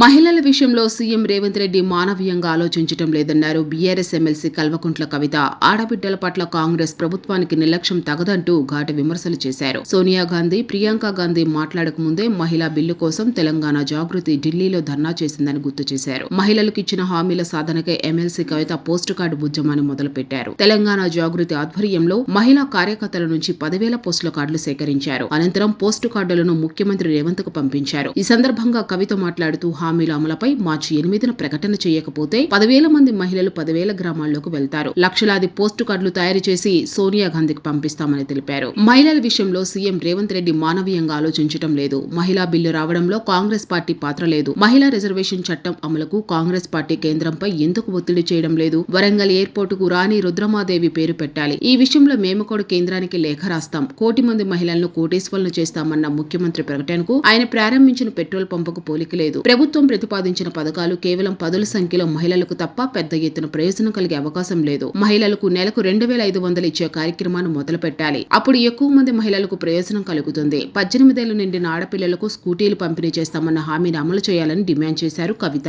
మహిళల విషయంలో సీఎం రేవంత్ రెడ్డి మానవీయంగా ఆలోచించడం లేదన్నారు. బీఆర్ఎస్ ఎమ్మెల్సీ కల్వకుంట్ల కవిత ఆడబిడ్డల పట్ల కాంగ్రెస్ ప్రభుత్వానికి నిర్లక్ష్యం తగదంటూ ఘాటు విమర్శలు చేశారు. సోనియా గాంధీ ప్రియాంక గాంధీ మాట్లాడక ముందే మహిళా బిల్లు కోసం తెలంగాణ జాగృతి ఢిల్లీలో ధర్నా చేసిందని గుర్తు చేశారు. మహిళలకు ఇచ్చిన హామీల సాధనకే ఎమ్మెల్సీ కవిత పోస్టు కార్డు ఉద్యమాన్ని మొదలుపెట్టారు. తెలంగాణ జాగృతి ఆధ్వర్యంలో మహిళా కార్యకర్తల నుంచి పదివేల పోస్టుల కార్డులు సేకరించారు. అనంతరం పోస్టు కార్డులను ముఖ్యమంత్రి రేవంత్కు పంపించారు. ఈ సందర్భంగా కవిత మాట్లాడుతూ హామీల అమలుపై మార్చి ఎనిమిదిన ప్రకటన చేయకపోతే పదివేల మంది మహిళలు పదివేల గ్రామాల్లోకి వెళ్తారు. లక్షలాది పోస్టు కార్డులు తయారు చేసి సోనియా గాంధీకి పంపిస్తామని తెలిపారు. మహిళల విషయంలో సీఎం రేవంత్ రెడ్డి మానవీయంగా ఆలోచించడం లేదు. మహిళా బిల్లు రావడంలో కాంగ్రెస్ పార్టీ పాత్ర లేదు. మహిళా రిజర్వేషన్ చట్టం అమలుకు కాంగ్రెస్ పార్టీ కేంద్రంపై ఎందుకు ఒత్తిడి చేయడం లేదు? వరంగల్ ఎయిర్పోర్ట్కు రాణి రుద్రమాదేవి పేరు పెట్టాలి. ఈ విషయంలో మేము కూడా కేంద్రానికి లేఖ రాస్తాం. కోటి మంది మహిళలను కోటేశ్వరులను చేస్తామన్న ముఖ్యమంత్రి ప్రకటనకు ఆయన ప్రారంభించిన పెట్రోల్ పంపుకు పోలిక లేదు. ప్రభుత్వం ప్రతిపాదించిన పథకాలు కేవలం పదుల సంఖ్యలో మహిళలకు తప్ప పెద్ద ఎత్తున ప్రయోజనం కలిగే అవకాశం లేదు. మహిళలకు నెలకు రెండు వేల ఐదు వందలు ఇచ్చే కార్యక్రమాన్ని మొదలు పెట్టాలి అప్పుడు ఎక్కువ మంది మహిళలకు ప్రయోజనం కలుగుతుంది. పద్దెనిమిదేళ్ళ నిండిన ఆడపిల్లలకు స్కూటీలు పంపిణీ చేస్తామన్న హామీని అమలు చేయాలని డిమాండ్ చేశారు కవిత.